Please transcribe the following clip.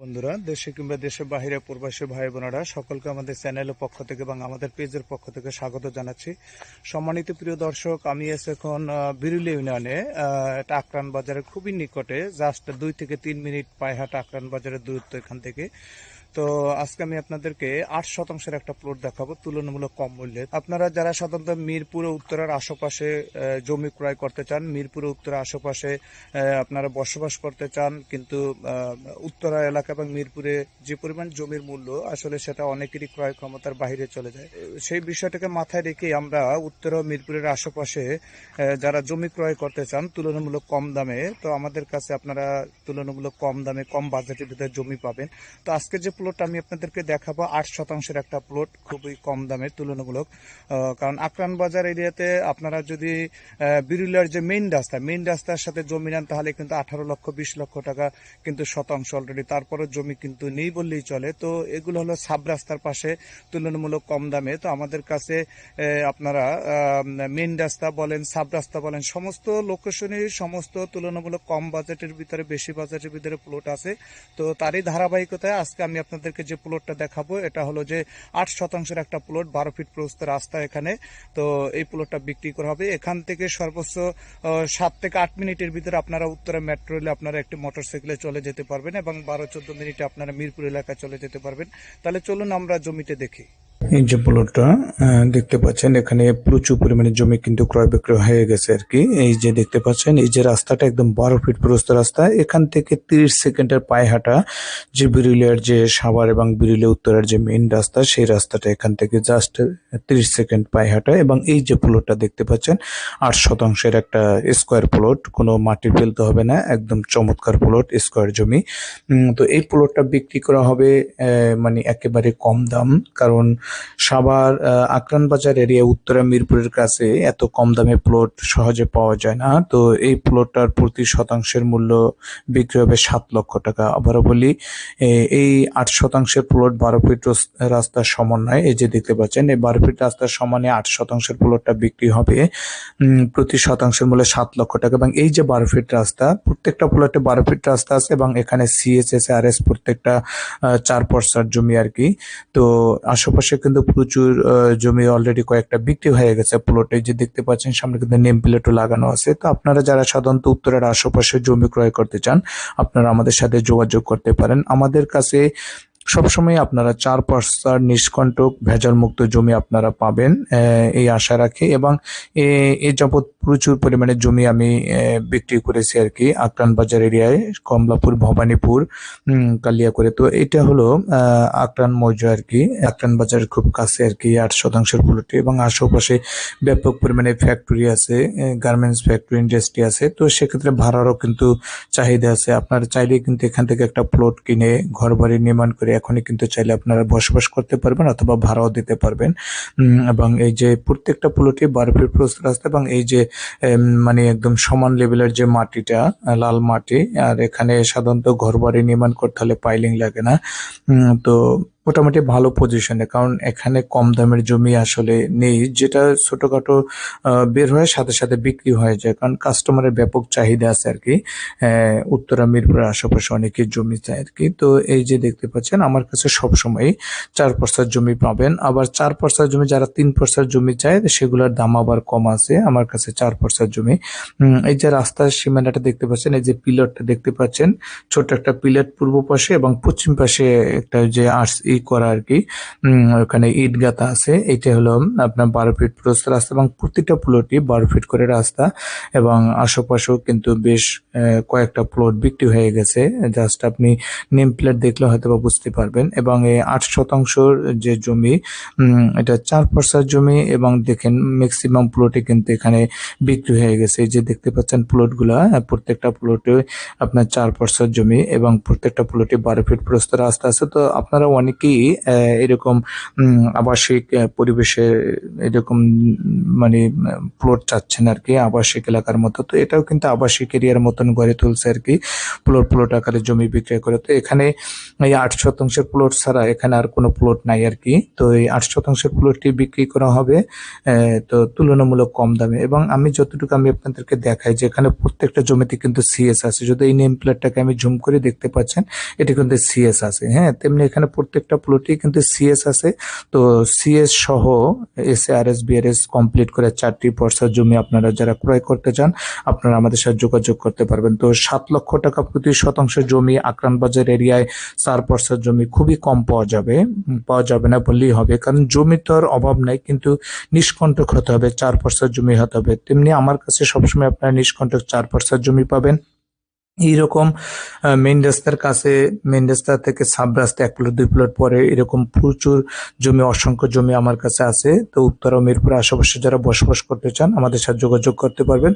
বন্ধুরা, দেশে কিংবা দেশের বাহিরে প্রবাসী ভাই বোনেরা, সকলকে আমাদের চ্যানেলের পক্ষ থেকে এবং আমাদের পেজের পক্ষ থেকে স্বাগত জানাচ্ছি। সম্মানিত প্রিয় দর্শক, আমি এসে এখন বিরুলি ইউনিয়নে টাকরান বাজারের খুবই নিকটে, জাস্ট দুই থেকে তিন মিনিট পায়ে হাট আকরান বাজারের দূরত্ব এখান থেকে। তো আজকে আমি আপনাদেরকে আট শতাংশের একটা প্লট দেখাবো, তুলনামূলক কম মূল্যে আপনারা যারা সাধারণত মিরপুরে উত্তরার আশেপাশে জমি ক্রয় করতে চান, মিরপুর উত্তরার আশেপাশে আপনারা বসবাস করতে চান, কিন্তু উত্তরা এলাকা এবং মিরপুরে যে পরিমাণ জমির মূল্য, আসলে সেটা অনেকেরই ক্রয় ক্ষমতার বাইরে চলে যায়। সেই বিষয়টাকে মাথায় রেখে আমরা উত্তরা ও মিরপুরের আশেপাশে যারা জমি ক্রয় করতে চান, তুলনামূলক কম দামে, তো আমাদের কাছে আপনারা তুলনামূলক কম দামে, কম বাজেটের ভিতরে জমি পাবেন। তো আজকে যে প্লট আমি আপনাদেরকে দেখাবো। আট শতাংশের একটা প্লট খুবই কম দামে তুলনামূলক। কারণ আকরান বাজার এরিয়াতে আপনারা যদি আহ, বিরুলিয়ার যে মেইন রাস্তা মেইন রাস্তার সাথে জমি নেন তাহলে কিন্তু আঠারো লক্ষ বিশ লক্ষ টাকা কিন্তু শতাংশ অলরেডি তারপরে জমি কিন্তু নেই বললেই চলে। তো এগুলো হলো সাব রাস্তার পাশে তুলনামূলক কম দামে। তো আমাদের কাছে আপনারা মেইন রাস্তা বলেন সাব রাস্তা বলেন সমস্ত লোকেশনে সমস্ত তুলনামূলক কম বাজেটের ভিতরে বেশি বাজেটের ভিতরে প্লট আছে। তো তারই ধারাবাহিকতায় আজকে আমি আপনাদেরকে যে প্লটটা দেখাবো, এটা হলো যে আট শতাংশের একটা প্লট বারো ফিট প্রস্ত রাস্তা এখানে। তো এই প্লটটা বিক্রি করা হবে। এখান থেকে সর্বোচ্চ সাত থেকে আট মিনিটের ভিতরে আপনারা উত্তরা মেট্রো রেলে আপনারা একটি মোটরসাইকেলে চলে যেতে পারবেন এবং বারো চোদ্দ মিনিটে আপনারা মিরপুর এলাকায় চলে যেতে পারবেন। তাহলে চলুন আমরা জমিতে দেখি। এই যে প্লটটা দেখতে পাচ্ছেন, এখানে প্রচুর পরিমাণে জমি কিন্তু ক্রয় বিক্রয় হয়ে গেছে আর কি। এই যে দেখতে পাচ্ছেন, এই যে রাস্তাটা একদম বারো ফিট প্রস্ত রাস্তা, এখান থেকে তিরিশ সেকেন্ডের পায়ে হাঁটা যে বিরুলিয়ার যে সাভার এবং বিরুলিয়া উত্তরের যে মেইন রাস্তা, সেই রাস্তাটা এখান থেকে জাস্ট তিরিশ সেকেন্ড পায়ে হাঁটা এবং এই যে প্লটটা দেখতে পাচ্ছেন, আট শতাংশের একটা স্কোয়ার প্লট কোনো মাটি ফেলতে হবে না, একদম চমৎকার প্লট স্কোয়ার জমি। তো এই প্লটটা বিক্রি করা হবে মানে একেবারে কম দাম, কারণ আহ, আকরান বাজার এরিয়া উত্তরা মিরপুরের কাছে এত কম দামে প্লট সহজে পাওয়া যায় না। তো এই প্লটটার প্রতি শতাংশের মূল্য বিক্রি হবে সাত লক্ষ টাকা। আবারও বলি এই আট শতাংশের প্লট বারো ফিট রাস্তার সমান নয় এই যে দেখতে পাচ্ছেন এই বারো ফিট রাস্তার সমানে আট শতাংশের প্লটটা বিক্রি হবে প্রতি শতাংশের মূল্যে সাত লক্ষ টাকা। এবং এই যে বারো ফিট রাস্তা প্রত্যেকটা প্লটে বারো ফিট রাস্তা আছে এবং এখানে সিএসএস আর এস প্রত্যেকটা চার পর্সার জমি আর কি। তো আশেপাশে কিন্তু প্রচুর জমি অলরেডি কয়েকটা বিক্রি হয়ে গেছে প্লটে যে দেখতে পাচ্ছেন, সামনে কিন্তু নেম প্লেটও লাগানো আছে। তো আপনারা যারা সাধারণত উত্তরের আশেপাশে জমি ক্রয় করতে চান, আপনারা আমাদের সাথে যোগাযোগ করতে পারেন। আমাদের কাছে সবসময় আপনারা চার পাঁচটার নিষ্কণ্টক ভেজাল মুক্ত জমি আপনারা পাবেন এই আশা রাখি। এবং এ- যাবৎ প্রচুর পরিমাণে জমি আমি বিক্রি করেছি আর কি। আকরান বাজার এরিয়ায়, কমলাপুর, ভবানীপুর কালিয়া করে তো এটা হলো আকরান মৌজা আর কি। আকরান বাজারের খুব কাছে আর কি, আট শতাংশের প্লটে এবং আশেপাশে ব্যাপক পরিমাণে ফ্যাক্টরি আছে গার্মেন্টস ফ্যাক্টরি ইন্ডাস্ট্রি আছে। তো সেক্ষেত্রে ভাড়ারও কিন্তু চাহিদা আছে। আপনার চাইলে কিন্তু এখান থেকে একটা প্লট কিনে ঘর বাড়ি নির্মাণ করে এখনই কিন্তু চাইলে আপনারা বসবাস করতে পারবেন অথবা ভাড়াও দিতে পারবেন। এবং এই যে প্রত্যেকটা প্লটে বারো ফিট রাস্তা এবং এই যে মানে একদম সমান লেভেলের যে মাটিটা লাল মাটি, আর এখানে সাধারণত ঘর বাড়ি নির্মাণ করতে হলে পাইলিং লাগে না। তো মোটামুটি ভালো পজিশনে কারণ এখানে কম দামের জমি আসলে নেই, যেটা ছোটখাটো বের হয়ে সাথে সাথে বিক্রি হয়ে যায়। কারণ কাস্টমারের ব্যাপক চাহিদা আছে আর কি। উত্তরা, মিরপুরের আশেপাশে অনেকের জমি চায় আর কি। তো এই যে দেখতে পাচ্ছেন, আমার কাছে সবসময় চার পর্সার জমি পাবেন। আবার চার পর্সার জমি, যারা তিন পর্সার জমি চায়, সেগুলোর দাম আবার কম আছে। আমার কাছে চার পর্সার জমি। এই যে রাস্তার সীমানাটা দেখতে পাচ্ছেন, এই যে পিলারটা দেখতে পাচ্ছেন ছোট একটা পিলার পূর্ব পাশে এবং পশ্চিম পাশে একটা যে আর্টস ই করা আর কি ওখানে ইট গাঁথা আছে। এটা হলো আপনার বারো ফিট প্রস্ত রাস্তা এবং প্রতিটা প্লটই বারো ফিট করে রাস্তা এবং আশেপাশেও কিন্তু বেশ কয়েকটা প্লট বিক্রি হয়ে গেছে। জাস্ট আপনি নেম প্লেট দেখলে হয়তো বা বুঝতে পারবেন। এবং এই আট শতাংশর যে জমি এটা চার পর্সার জমি এবং দেখেন ম্যাক্সিমাম প্লটে কিন্তু এখানে বিক্রি হয়ে গেছে। যে দেখতে পাচ্ছেন প্লটগুলা প্রত্যেকটা প্লটে আপনার চার পর্সার জমি এবং প্রত্যেকটা প্লটে বারো ফিট প্রস্ত রাস্তা আছে। তো আপনারা অনেক আহ, এরকম আবাসিক পরিবেশে এরকম মানে প্লট চাচ্ছেন আর কি আবাসিক এলাকার মতো। তো এটাও কিন্তু আবাসিক এরিয়ার মতন গড়ে তুলছে আর কি প্লট প্লট আকারে জমি বিক্রয় করে। তো এখানে এই আট শতাংশের প্লট ছাড়া এখানে আর কোনো প্লট নাই আর কি। তো এই আট শতাংশের প্লটটি বিক্রি করা হবে তো তুলনামূলক কম দামে। এবং আমি যতটুকু আমি আপনাদেরকে দেখাই যে এখানে প্রত্যেকটা জমিতে কিন্তু সিএস আছে। যদি এই নেম প্লেটটাকে আমি জুম করে দেখতে পাচ্ছেন এটি কিন্তু সিএস আছে। হ্যাঁ তেমনি এখানে প্রত্যেকটা প্লটেই কিন্তু সিএস আছে। তো সিএস সহ S R S BRS complete করে চারটি পর্সার জমি আপনারা যারা ক্রয় করতে চান, আপনারা আমাদের সাথে যোগাযোগ করতে পারবেন। তো সাত লক্ষ টাকা প্রতি শতাংশ জমি আক্রান্ত বাজার এরিয়ায় চার পর্সার জমি খুবই কম পাওয়া যাবে। পাওয়া যাবে না বললেই হবে, কারণ জমি তো আর অভাব নাই, কিন্তু নিষ্কণ্টক হতে হবে, চার পর্সার জমি হতে হবে। তেমনি আমার কাছে সবসময় আপনারা নিষ্কণ্টক চার পর্সার জমি পাবেন। এইরকম মেইন রাস্তার কাছে মেন রাস্তা থেকে সাব রাস্তা এক প্লট দুই প্লট পরে এরকম প্রচুর জমি, অসংখ্য জমি আমার কাছে আছে। তো উত্তর মিরপুর আশেপাশে যারা বসবাস করতে চান, আমাদের সাথে যোগাযোগ করতে পারবেন।